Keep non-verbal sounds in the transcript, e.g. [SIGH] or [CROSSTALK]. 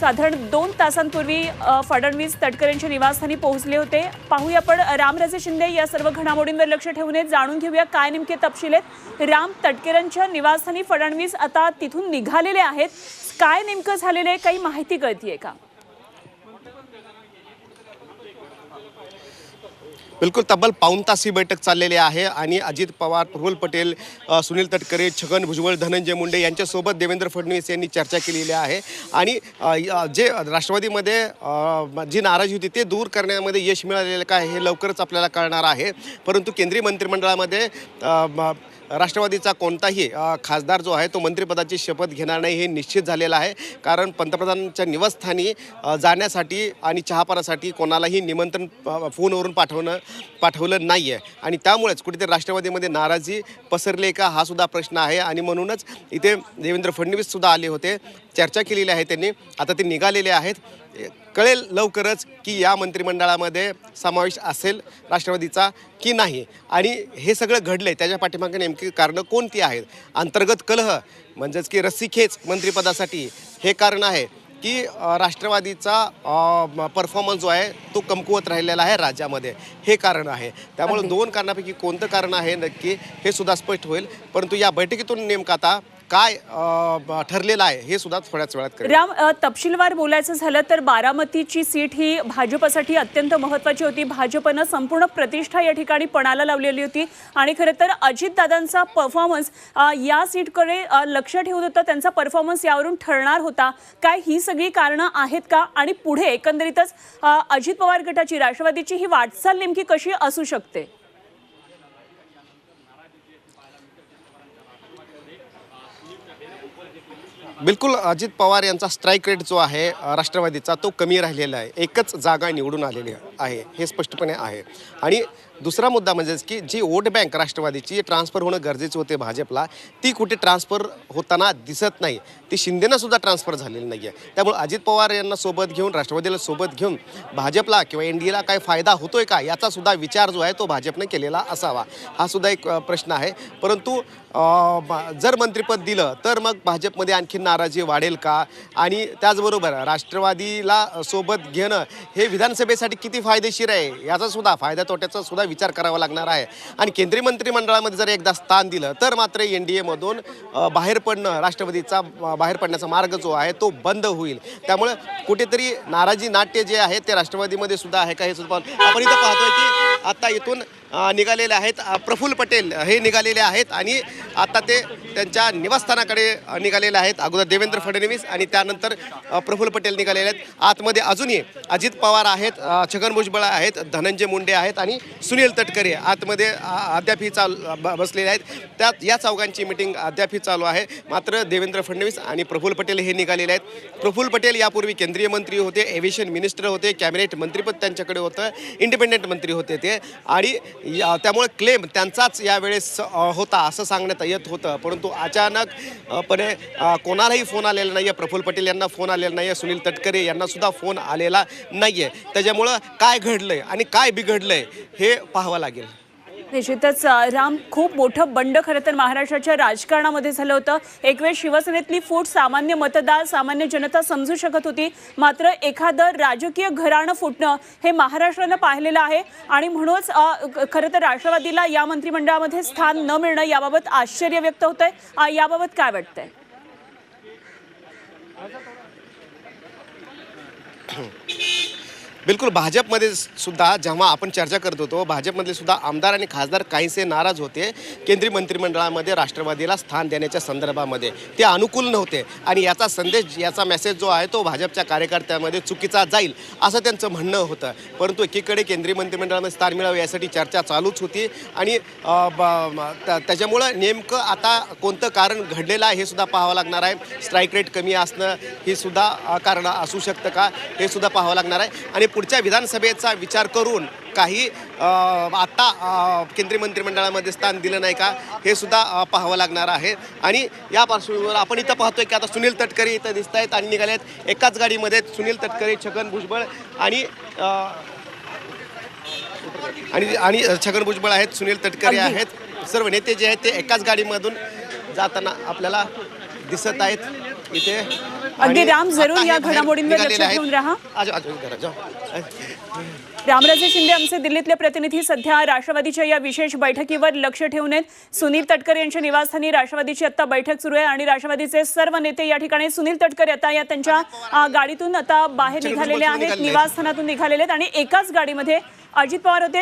साधारण दोन तासांपूर्वी फडणवीस तटकरेंच्या निवासस्थानी पोहोचले होते. पाहूया आपण रामराजे शिंदे या सर्व घडामोडींवर लक्ष ठेवून जाणून घेऊया काय नेमके तपशील आहेत. राम तटकरेंच्या निवासस्थानी फडणवीस आता तिथून निघालेले आहेत. काय नेमकं झालेलं आहे? काही माहिती कळतीये का? बिलकुल तब्बल पाऊण तास ही बैठक चाललेली आहे आणि अजित पवार प्रफुल पटेल सुनील तटकरे छगन भुजबळ धनंजय मुंडे यांच्यासोबत देवेंद्र फडणवीस यांनी चर्चा केलेली आहे. आणि जे राष्ट्रवादीमध्ये जी नाराजी होती ते दूर करण्यामध्ये यश मिळालेलं काय हे लवकरच आपल्याला कळणार आहे. परंतु केंद्रीय मंत्रिमंडळामध्ये राष्ट्रवादीचा कोणताही खासदार जो आहे तो मंत्रिपदाची शपथ घेणार नाही हे निश्चित झालेलं आहे. कारण पंतप्रधानांच्या निवासस्थानी जाण्यासाठी आणि चहापानासाठी कोणालाही निमंत्रण फोनवरून पाठवणं पाठवलं नाही आहे आणि त्यामुळेच कुठेतरी राष्ट्रवादीमध्ये नाराजी पसरले का हा सुद्धा प्रश्न आहे. आणि म्हणूनच इथे देवेंद्र फडणवीससुद्धा आले होते. चर्चा केलेली आहे त्यांनी. आता ते निघालेले आहेत. कळेल लवकरच की या मंत्रिमंडळामध्ये समावेश असेल राष्ट्रवादीचा की नाही. आणि हे सगळं घडलं त्याच्या पाठीमागे नेमकी कारणं कोणती आहेत? अंतर्गत कलह म्हणजेच की रस्सीखेच मंत्रिपदासाठी हे कारण आहे की राष्ट्रवादीचा परफॉर्मन्स जो आहे तो कमकुवत राहिलेला आहे राज्यामध्ये. हे कारण आहे. त्यामुळे. दोन कारणापैकी कोणतं कारण आहे नक्की हे सुद्धा स्पष्ट होईल. परंतु या बैठकीतून नेमकं आता काय ठरलेलं आहे हे सुद्धा थोड्याच वेळात राम तपशीलवार बोलायचं झालं तर बारामतीची सीट ही भाजपसाठी अत्यंत महत्वाची होती. भाजपनं संपूर्ण प्रतिष्ठा या ठिकाणी पणाला लावलेली होती. आणि खरं तर अजितदादांचा परफॉर्मन्स या सीटकडे लक्ष ठेवत होतं. त्यांचा परफॉर्मन्स यावरून ठरणार होता. काय ही सगळी कारणं आहेत का? आणि पुढे एकंदरीतच अजित पवार गटाची राष्ट्रवादीची ही वाटचाल नेमकी कशी असू शकते? बिलकुल अजित पवार यांचा स्ट्राईक रेट जो आहे राष्ट्रवादीचा तो कमी राहिलेला आहे. एकच जागा निवडून आलेली आहे. हे स्पष्टपणे आहे. आणि दुसरा मुद्दा म्हणजेच की जी वोट बँक राष्ट्रवादीची ट्रान्सफर होणं गरजेचं होते भाजपला ती कुठे ट्रान्सफर होताना दिसत नाही. ती शिंदेना सुद्धा ट्रान्सफर झालेली नाही आहे त्यामुळे अजित पवार यांना सोबत घेऊन राष्ट्रवादीला सोबत घेऊन भाजपला किंवा एन डी एला काय फायदा होतोय का याचा सुद्धा विचार जो आहे तो भाजपने केलेला असावा. हा सुद्धा एक प्रश्न आहे. परंतु जर मंत्रिपद दिलं तर मग भाजपमध्ये आणखी नाराजी वाढेल का? आणि त्याचबरोबर राष्ट्रवादीला सोबत घेणं हे विधानसभेसाठी किती फायदेशीर आहे? याचा सुद्धा फायदा तोट्याचा सुद्धा विचार करावा लागणार आहे. आणि केंद्रीय मंत्रिमंडळामध्ये जर एकदा स्थान दिलं तर मात्र एन डी एमधून बाहेर पडणं राष्ट्रवादीचा बाहेर पडण्याचा मार्ग जो आहे तो बंद होईल. त्यामुळे कुठेतरी नाराजी नाट्य जे आहे ते राष्ट्रवादीमध्ये सुद्धा आहे का हे सुद्धा आपण इथं पाहतोय की आता इथून निघालेले आहेत. प्रफुल्ल पटेल हे निघालेले आहेत आणि आता ते त्यांच्या निवासस्थानाकडे निघालेले आहेत. अगोदर देवेंद्र फडणवीस आणि त्यानंतर प्रफुल्ल पटेल निघालेले आहेत. आतमध्ये अजूनही अजित पवार आहेत छगन भुजबळ आहेत धनंजय मुंडे आहेत आणि सुनील तटकरे आतमध्ये अ, अद्यापही चाल ब- बसलेले आहेत. त्यात या चौघांची मिटिंग अद्यापही चालू आहे. मात्र देवेंद्र फडणवीस आणि प्रफुल्ल पटेल हे निघालेले आहेत. प्रफुल्ल पटेल यापूर्वी केंद्रीय मंत्री होते एव्हिएशन मिनिस्टर होते कॅबिनेट मंत्रीपद त्यांच्याकडे होतं इंडिपेंडेंट मंत्री होते ते. आणि त्यामुळे क्लेम त्यांचाच यावेळेस होता असं सांगण्यात येत होतं. परंतु अचानकपणे कोणालाही फोन आलेला नाही आहे प्रफुल्ल पटेल यांना फोन आलेला नाही आहे सुनील तटकरे यांनासुद्धा फोन आलेला नाही आहे त्याच्यामुळं काय घडलंय आणि काय बिघडलंय हे पाहावं लागेल. निश्चितच राम खूप मोठं बंड खरं तर महाराष्ट्राच्या राजकारणामध्ये झालं होतं. एक वेळ शिवसेनेतली फूट सामान्य मतदार सामान्य जनता समजू शकत होती. मात्र एखादं राजकीय घराणं फुटणं हे महाराष्ट्रानं पाहिलेलं आहे. आणि म्हणूनच खरं तर राष्ट्रवादीला या मंत्रिमंडळामध्ये स्थान न मिळणं याबाबत आश्चर्य व्यक्त होत आहे याबाबत काय वाटतंय? [CLEARS THROAT] बिलकुल भाजपमध्ये सुद्धा जेव्हा आपण चर्चा करत होतो भाजपमधले सुद्धा आमदार आणि खासदार काहीसे नाराज होते. केंद्रीय मंत्रिमंडळामध्ये राष्ट्रवादीला स्थान देण्याच्या संदर्भामध्ये. ते अनुकूल नव्हते आणि याचा संदेश याचा मेसेज जो आहे तो भाजपच्या कार्यकर्त्यामध्ये चुकीचा जाईल असं त्यांचं म्हणणं होतं. परंतु एकीकडे केंद्रीय मंत्रिमंडळामध्ये स्थान मिळावं यासाठी चर्चा चालूच होती आणि ब- त्याच्यामुळं नेमकं आता कोणतं कारण घडलेलं आहे हे सुद्धा पाहावं लागणार आहे. स्ट्राईक रेट कमी असणं हे सुद्धा कारण असू शकतं का हे सुद्धा पाहावं लागणार आहे. आणि पुढच्या विधानसभेचा विचार करून काही अ, आता अ, केंद्रीय मंत्रिमंडळामध्ये स्थान दिलं नाही का हे सुद्धा पाहावं लागणार आहे. आणि या पार्श्वभूमीवर आपण इथं पाहतोय की आता सुनील तटकरे इथं दिसत आहेत आणि निघाले आहेत एकाच गाडीमध्ये सुनील तटकरे छगन भुजबळ आणि आणि आणि छगन भुजबळ आहेत सुनील तटकरे. आहेत. सर्व नेते जे आहेत ते एकाच गाडीमधून जाताना आपल्याला दिसत आहेत. इथे अगदी राम जरूर या घडामोडींवर लक्ष. ठेवून राहा. रामराजे शिंदे आमचे दिल्लीतले प्रतिनिधी सध्या राष्ट्रवादीच्या या विशेष बैठकीवर लक्ष ठेवून आहेत. सुनील तटकर यांच्या निवासस्थानी राष्ट्रवादीची आता बैठक सुरू आहे आणि राष्ट्रवादीचे सर्व नेते या ठिकाणी सुनील तटकर आता या त्यांच्या गाडीतून आता बाहेर निघालेले आहेत. निवासस्थानातून निघालेले आहेत आणि एकाच गाडीमध्ये अजित पवार होते.